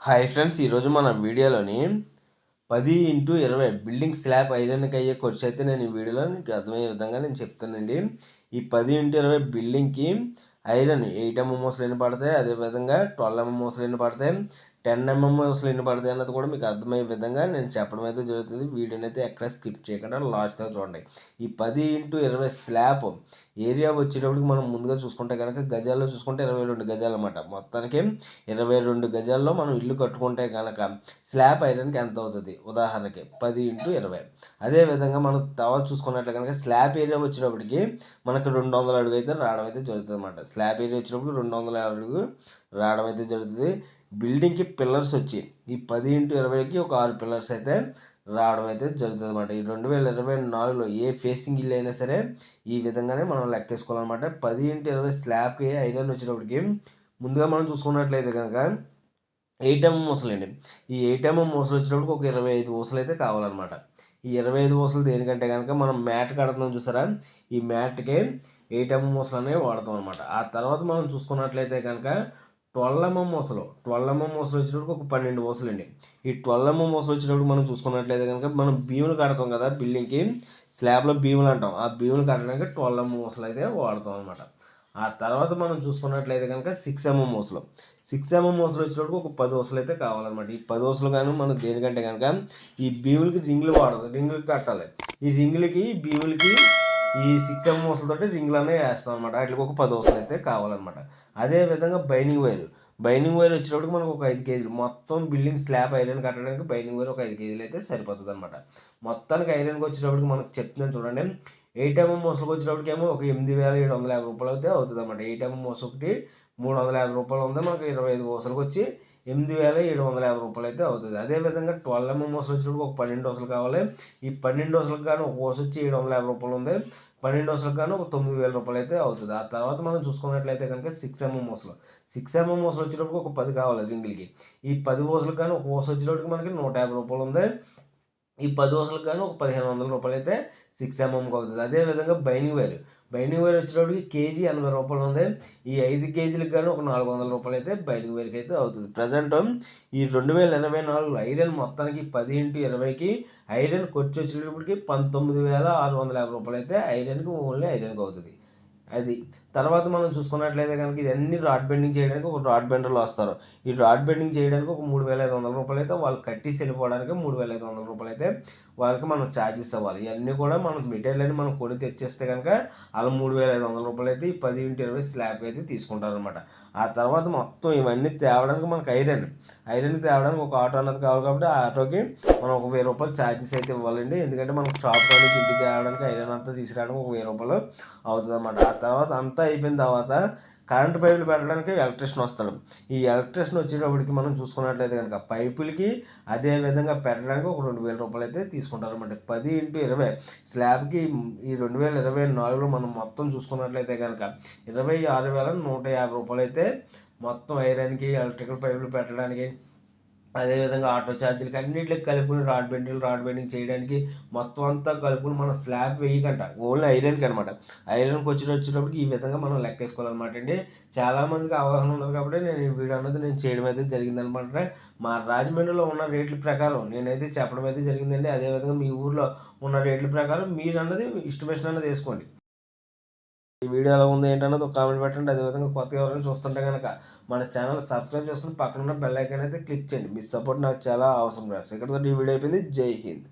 Hi friends ఈరోజు మన వీడియోలోని పది ఇంటూ ఇరవై బిల్డింగ్ స్లాబ్ ఐరన్కి అయ్యే ఖర్చు అయితే నేను ఈ వీడియోలో నీకు అర్థమయ్యే విధంగా నేను చెప్తానండి. ఈ పది ఇంటూ ఇరవై బిల్డింగ్కి ఐరన్ ఎయిట్ ఎంఎం మోసలు ఎన్ని పడతాయి అదేవిధంగా ట్వెల్వ్ ఎంఎం మోసలు ఎన్ని పడతాయి. టెన్ ఎంఎం అసలు ఎన్ని పడతాయి అన్నది కూడా మీకు అర్థమయ్యే విధంగా నేను చెప్పడం అయితే జరుగుతుంది. వీడియోని అయితే ఎక్కడ స్కిప్ చేయకుండా లాస్ట్ దాకా చూడండి. ఈ పది ఇంటూ ఇరవై స్లాబ్ ఏరియా వచ్చేటప్పటికి మనం ముందుగా చూసుకుంటే కనుక గజాల్లో చూసుకుంటే ఇరవై రెండు గజాలు అనమాట మొత్తానికి ఇరవై రెండు గజాల్లో మనం ఇల్లు కట్టుకుంటే కనుక స్లాబ్ ఐరన్కి ఎంత అవుతుంది? ఉదాహరణకి పది ఇంటూ ఇరవై. అదేవిధంగా మనం తర్వాత చూసుకున్నట్లు కనుక స్లాబ్ ఏరియా వచ్చేటప్పటికి మనకు రెండు వందల అడుగు అయితే రావడం అయితే జరుగుతుంది అనమాట స్లాబ్ ఏరియా వచ్చినప్పుడు రెండు వందల అడుగు రావడం అయితే జరుగుతుంది. బిల్డింగ్కి పిల్లర్స్ వచ్చి ఈ పది ఇంటూ ఇరవైకి ఒక ఆరు పిల్లర్స్ అయితే రావడం అయితే జరుగుతుంది అనమాట ఈ రెండు వేల ఇరవై నాలుగులో ఏ ఫేసింగ్ ఇల్లు అయినా సరే ఈ విధంగానే మనం లెక్కేసుకోవాలన్నమాట. పది ఇంటూ ఇరవై స్లాబ్కి ఐరన్ వచ్చేటప్పటికి ముందుగా మనం చూసుకున్నట్లయితే కనుక ఎయిట్ ఎంఎం మూసలండి ఈ ఎయిట్ ఎంఎం మూసలు వచ్చినప్పుడు ఒక ఇరవై ఐదు ఊసలు అయితే కావాలన్నమాట. ఈ ఇరవై ఐదు ఊసలు దేనికంటే కనుక మనం మ్యాట్ కడుతున్నాం చూసారా? ఈ మ్యాట్కి ఎయిట్ ఎంఎం మూసలు అనేవి వాడతాం అనమాట ఆ తర్వాత మనం చూసుకున్నట్లయితే కనుక ట్వల్లమ్మ మూసలు ట్వల్లమ్మ మూసలు వచ్చినప్పుడు ఒక పన్నెండు మూసలు అండి ఈ ట్వల్లమ్మ మూసలు వచ్చినప్పుడు మనం చూసుకున్నట్లయితే కనుక మనం భీములు కడతాం కదా బిల్డింగ్కి స్లాబ్లో భీములు అంటాం. ఆ భీములు కట్టడానికి ట్వల్లమ్మ మూసలు అయితే వాడతాం అనమాట ఆ తర్వాత మనం చూసుకున్నట్లయితే కనుక సిక్స్ ఎంఎం మోసలు. సిక్స్ ఎంఎం మూసలు వచ్చినప్పుడు ఒక పది వసలు అయితే కావాలన్నమాట. ఈ పది వసలు కానీ మనం దేనికంటే కనుక ఈ భీములకి రింగులు వాడదు రింగులు కట్టాలి. ఈ రింగులకి భీములకి ఈ సిక్స్ ఎంఎం వసలతోటి రింగులు అనేవి వేస్తాం అనమాట వాటికి ఒక పది వసలు అయితే కావాలన్నమాట. అదే విధంగా బైనింగ్ వైర్ బైనింగ్ వైర్ వచ్చేటప్పటికి మనకు ఒక ఐదు కేజీలు. మొత్తం బిల్డింగ్ స్లాబ్ ఐరన్ కట్టడానికి బైనింగ్ వైర్ ఒక ఐదు కేజీలు అయితే సరిపోతుంది అనమాట మొత్తానికి ఐరన్కి వచ్చేటప్పటికి మనకు చెప్తున్నాను చూడండి. ఎయిట్ ఎంఎం మోసలకు వచ్చేటప్పటికి ఏమో ఒక ఎనిమిది వేల ఏడు వందల యాభై రూపాయలు అయితే అవుతుంది అనమాట ఎయిట్ ఎంఎం మోస ఒకటి మూడు వందల యాభై రూపాయలు ఉంది? మనకు ఇరవై ఐదు మోసలకు వచ్చి ఎనిమిది వేల ఏడు వందల యాభై రూపాయలు అయితే అవుతుంది అదేవిధంగా ట్వెల్వ్ ఎంఎం మోసలు వచ్చినప్పుడు ఒక పన్నెండు దోసలు కావాలి. ఈ పన్నెండు దోసలకు కానీ ఒక ఓస వచ్చి ఏడు వందల యాభై రూపాయలు ఉంది. పన్నెండు వసలకు కానీ ఒక తొమ్మిది వేల రూపాయలు అయితే అవుతుంది. ఆ తర్వాత మనం చూసుకున్నట్లయితే కనుక సిక్స్ ఎంఎం మోసలు సిక్స్ ఎంఎం మోసలు వచ్చేటప్పుడు ఒక పది కావాలి రింగిల్కి. ఈ పది ఓసలకు కానీ ఒక ఓస వచ్చేటప్పటికి మనకి నూట యాభై రూపాయలు ఉంది. ఈ పది ఓసలకు కానీ ఒక పదిహేను వందల రూపాయలు అయితే సిక్స్ ఎంఎంకి అవుతుంది. అదేవిధంగా బైనింగ్ వైర్ బైనింగ్ వైర్ వచ్చేటప్పటికి కేజీ ఎనభై రూపాయలు ఉంది. ఈ ఐదు కేజీలకు కానీ ఒక నాలుగు వందల రూపాయలు అయితే బైనింగ్ వైర్కి అయితే అవుతుంది. ప్రజెంట్ ఈ రెండు వేల ఇరవై నాలుగు ఐరన్ మొత్తానికి పది ఇంటూ ఇరవైకి ఐరన్ ఖర్చు వచ్చేటప్పటికి పంతొమ్మిది వేల ఆరు వందల యాభై రూపాయలు అయితే ఐరన్కి ఓన్లీ ఐరన్కి అవుతుంది. అది తర్వాత మనం చూసుకున్నట్లయితే కనుక ఇవన్నీ రాడ్ బెండింగ్ చేయడానికి ఒక రాడ్ బెండర్లు వస్తారు. ఈ రాడ్ బెండింగ్ చేయడానికి ఒక మూడు వేల ఐదు వందల రూపాయలు అయితే వాళ్ళు కట్టేసి వెళ్ళిపోవడానికి మూడు వేల ఐదు వందల రూపాయలు అయితే వాళ్ళకి మనం ఛార్జెస్ ఇవ్వాలి. ఇవన్నీ కూడా మనం మెటీరియల్ అని మనం కొని తెచ్చేస్తే కనుక వాళ్ళు మూడు వేల ఐదు వందల రూపాయలు అయితే ఈ పది ఇంటి ఇరవై స్లాబ్ అయితే తీసుకుంటారు అనమాట ఆ తర్వాత మొత్తం ఇవన్నీ తేవడానికి మనకు ఐరన్. ఐరన్ తేవడానికి ఒక ఆటో అన్నది కావాలి కాబట్టి ఆ ఆటోకి మనం ఒక వెయ్యి రూపాయలు ఛార్జెస్ అయితే ఇవ్వాలండి. ఎందుకంటే మనం షాప్ కానీ ఇంటికి తేవడానికి ఐరన్ అంతా తీసుకురావడానికి ఒక వెయ్యి రూపాయలు అవుతుంది ఆ తర్వాత అంత అయిపోయిన తర్వాత కరెంటు పైపులు పెట్టడానికి ఎలక్ట్రిషియన్ వస్తాడు. ఈ ఎలక్ట్రిషియన్ వచ్చేటప్పటికి మనం చూసుకున్నట్లయితే కనుక పైపులకి అదే విధంగా పెట్టడానికి ఒక రెండు వేల రూపాయలు అయితే తీసుకుంటారు అనమాట పది ఇంటూ ఇరవై స్లాబ్కి ఈ రెండు వేల ఇరవై నాలుగులో మనం మొత్తం చూసుకున్నట్లయితే కనుక ఇరవై ఆరు వేల నూట యాభై రూపాయలు అయితే మొత్తం ఐరన్కి ఎలక్ట్రికల్ పైపులు పెట్టడానికి అదేవిధంగా ఆటో ఛార్జీలకి అన్నింటికి కలుపుకుని రాడ్ బెండింగ్ రాడ్ బెండింగ్ చేయడానికి మొత్తం అంతా కలుపుకుని మనం స్లాబ్ వేయకంట. ఓన్లీ ఐరన్కి అనమాట ఐరన్కి వచ్చిన వచ్చేటప్పటికి ఈ విధంగా మనం లెక్కేసుకోవాలన్నమాట అండి. చాలామందికి అవగాహన ఉన్నది కాబట్టి నేను ఈ వీడియో అనేది నేను చేయడం అయితే జరిగిందనమాట మా రాజమండ్రిలో ఉన్న రేట్ల ప్రకారం నేనైతే చెప్పడం అయితే జరిగిందండి. అదేవిధంగా మీ ఊర్లో ఉన్న రేట్ల ప్రకారం మీరు అన్నది ఇష్టమేషన్ అన్నది వేసుకోండి. ఈ వీడియో ఎలా ఉంది ఏంటన్నది ఒక కామెంట్ పెట్టండి. అదేవిధంగా కొత్తగా ఎవరైనా చూస్తుంటే కనుక మన ఛానల్ సబ్స్క్రైబ్ చేసుకుని పక్కన ఉన్న బెల్ ఐకాన్ అయితే క్లిక్ చేయండి. మీ సపోర్ట్ నాకు చాలా అవసరం రాదు ఇక్కడతో ఈ వీడియో అయిపోయింది. జై హింద్.